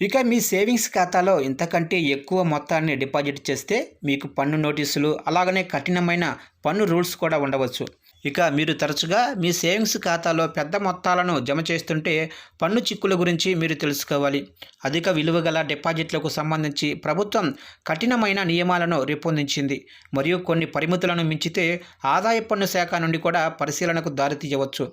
ఇక మీ సేవింగ్స్ ఖాతాలో ఇంతకంటే ఎక్కువ మొత్తాన్ని డిపాజిట్ చేస్తే మీకు పన్ను నోటీసులు అలాగనే కఠినమైన పన్ను రూల్స్ కూడా ఉండవచ్చు. ఇక మీరు తరచుగా మీ సేవింగ్స్ ఖాతాలో పెద్ద మొత్తాలను జమ చేస్తుంటే పన్ను చిక్కుల గురించి మీరు తెలుసుకోవాలి. అధిక విలువ గల డిపాజిట్లకు సంబంధించి ప్రభుత్వం కఠినమైన నియమాలను రూపొందించింది. మరియు కొన్ని పరిమితులను మించితే ఆదాయ పన్ను శాఖ నుండి కూడా పరిశీలనకు దారితీయవచ్చు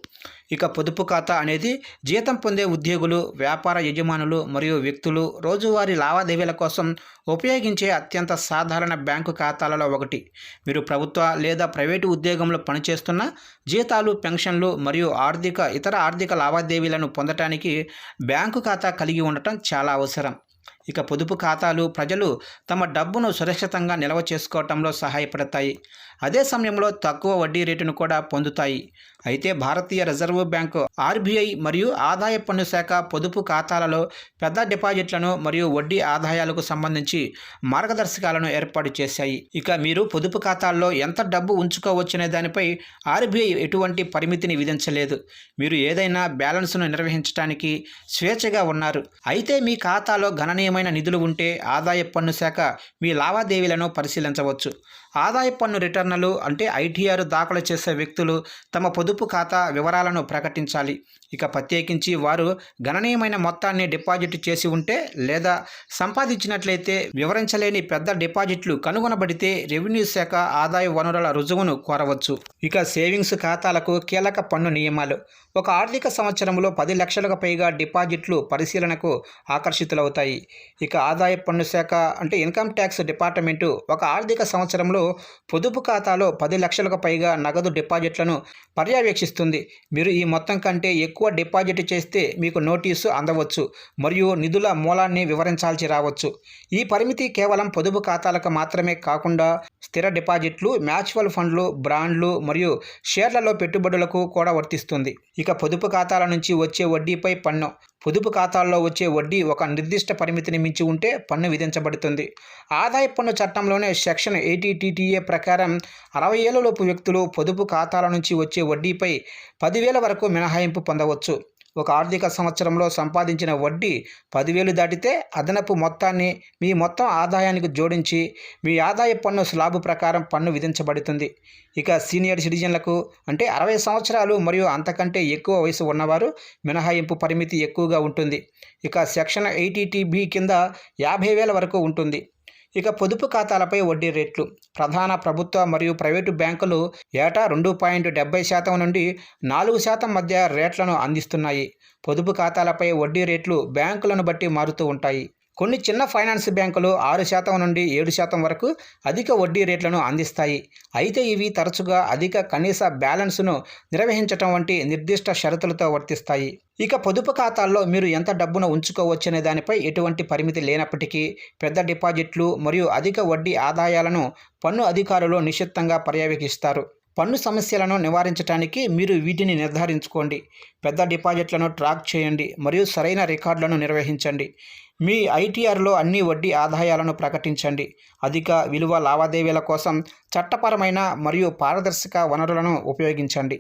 ఇక పొదుపు ఖాతా అనేది జీతం పొందే ఉద్యోగులు వ్యాపార యజమానులు మరియు వ్యక్తులు రోజువారీ లావాదేవీల కోసం ఉపయోగించే అత్యంత సాధారణ బ్యాంకు ఖాతాలలో ఒకటి. మీరు ప్రభుత్వ లేదా ప్రైవేటు ఉద్యోగంలో పనిచేస్తున్న జీతాలు పెన్షన్లు మరియు ఆర్థిక ఇతర ఆర్థిక లావాదేవీలను పొందటానికి బ్యాంకు ఖాతా కలిగి ఉండటం చాలా అవసరం. ఇక పొదుపు ఖాతాలు ప్రజలు తమ డబ్బును సురక్షితంగా నిల్వ చేసుకోవటంలో సహాయపడతాయి. అదే సమయంలో తక్కువ వడ్డీ రేటును కూడా పొందుతాయి. అయితే భారతీయ రిజర్వ్ బ్యాంకు ఆర్బీఐ మరియు ఆదాయ పన్ను శాఖ పొదుపు ఖాతాలలో పెద్ద డిపాజిట్లను మరియు వడ్డీ ఆదాయాలకు సంబంధించి మార్గదర్శకాలను ఏర్పాటు చేశాయి. ఇక మీరు పొదుపు ఖాతాల్లో ఎంత డబ్బు ఉంచుకోవచ్చనే దానిపై ఆర్బీఐ ఎటువంటి పరిమితిని విధించలేదు. మీరు ఏదైనా బ్యాలెన్స్ను నిర్వహించడానికి స్వేచ్ఛగా ఉన్నారు. అయితే మీ ఖాతాలో గణనీయమైన నిధులు ఉంటే ఆదాయ పన్ను శాఖ మీ లావాదేవీలను పరిశీలించవచ్చు. ఆదాయ పన్ను రిటర్నులు అంటే ఐటీఆర్ దాఖలు చేసే వ్యక్తులు తమ పొదుపు ఖాతా వివరాలను ప్రకటించాలి. ఇక ప్రత్యేకించి వారు గణనీయమైన మొత్తాన్ని డిపాజిట్ చేసి ఉంటే లేదా సంపాదించినట్లయితే వివరించలేని పెద్ద డిపాజిట్లు కనుగొనబడితే రెవెన్యూ శాఖ ఆదాయ వనరుల రుజువును కోరవచ్చు. ఇక సేవింగ్స్ ఖాతాలకు కీలక పన్ను నియమాలు. ఒక ఆర్థిక సంవత్సరంలో పది లక్షలకు పైగా డిపాజిట్లు పరిశీలనకు ఆకర్షితులవుతాయి. ఇక ఆదాయ పన్ను శాఖ అంటే ఇన్కమ్ ట్యాక్స్ డిపార్ట్మెంటు ఒక ఆర్థిక సంవత్సరంలో పొదుపు ఖాతాలో పది లక్షలకు పైగా నగదు డిపాజిట్లను పర్యవేక్షిస్తుంది. మీరు ఈ మొత్తం కంటే ఎక్కువ డిపాజిట్ చేస్తే మీకు నోటీసు అందవచ్చు మరియు నిధుల మూలాన్ని వివరించాల్సి రావచ్చు. ఈ పరిమితి కేవలం పొదుపు ఖాతాలకు మాత్రమే కాకుండా స్థిర డిపాజిట్లు మ్యాచువల్ ఫండ్లు బాండ్లు మరియు షేర్లలో పెట్టుబడులకు కూడా వర్తిస్తుంది. ఇక పొదుపు ఖాతాల నుంచి వచ్చే వడ్డీపై పన్ను. పొదుపు ఖాతాల్లో వచ్చే వడ్డీ ఒక నిర్దిష్ట పరిమితిని మించి ఉంటే పన్ను విధించబడుతుంది. ఆదాయ పన్ను చట్టంలోనే సెక్షన్ ఎయిటీటీటీఏ ప్రకారం అరవై ఏళ్ళలోపు వ్యక్తులు పొదుపు ఖాతాల నుంచి వచ్చే వడ్డీపై పదివేల వరకు మినహాయింపు పొందవచ్చు. ఒక ఆర్థిక సంవత్సరంలో సంపాదించిన వడ్డీ పదివేలు దాటితే అదనపు మొత్తాన్ని మీ మొత్తం ఆదాయానికి జోడించి మీ ఆదాయ పన్ను స్లాబు ప్రకారం పన్ను విధించబడుతుంది. ఇక సీనియర్ సిటిజన్లకు అంటే అరవై సంవత్సరాలు మరియు అంతకంటే ఎక్కువ వయసు ఉన్నవారు మినహాయింపు పరిమితి ఎక్కువగా ఉంటుంది. ఇక సెక్షన్ ఎయిటీటీబీ కింద యాభై వేల వరకు ఉంటుంది. ఇక పొదుపు ఖాతాలపై వడ్డీ రేట్లు. ప్రధాన ప్రభుత్వ మరియు ప్రైవేటు బ్యాంకులు ఏటా రెండు పాయింట్ డెబ్బై శాతం నుండి నాలుగు శాతం మధ్య రేట్లను అందిస్తున్నాయి. పొదుపు ఖాతాలపై వడ్డీ రేట్లు బ్యాంకులను బట్టి మారుతూ ఉంటాయి. కొన్ని చిన్న ఫైనాన్స్ బ్యాంకులు ఆరు శాతం నుండి ఏడు శాతం వరకు అధిక వడ్డీ రేట్లను అందిస్తాయి. అయితే ఇవి తరచుగా అధిక కనీస బ్యాలెన్స్ను నిర్వహించటం వంటి నిర్దిష్ట షరతులతో వర్తిస్తాయి. ఇక పొదుపు ఖాతాల్లో మీరు ఎంత డబ్బును ఉంచుకోవచ్చనే దానిపై ఎటువంటి పరిమితి లేనప్పటికీ పెద్ద డిపాజిట్లు మరియు అధిక వడ్డీ ఆదాయాలను పన్ను అధికారులు నిశ్చితంగా పర్యవేక్షిస్తారు. పన్ను సమస్యలను నివారించడానికి మీరు వీటిని నిర్ధారించుకోండి. పెద్ద డిపాజిట్లను ట్రాక్ చేయండి మరియు సరైన రికార్డులను నిర్వహించండి. మీ ఐటీఆర్లో అన్ని వడ్డీ ఆదాయాలను ప్రకటించండి. అధిక విలువ లావాదేవీల కోసం చట్టపరమైన మరియు పారదర్శక వనరులను ఉపయోగించండి.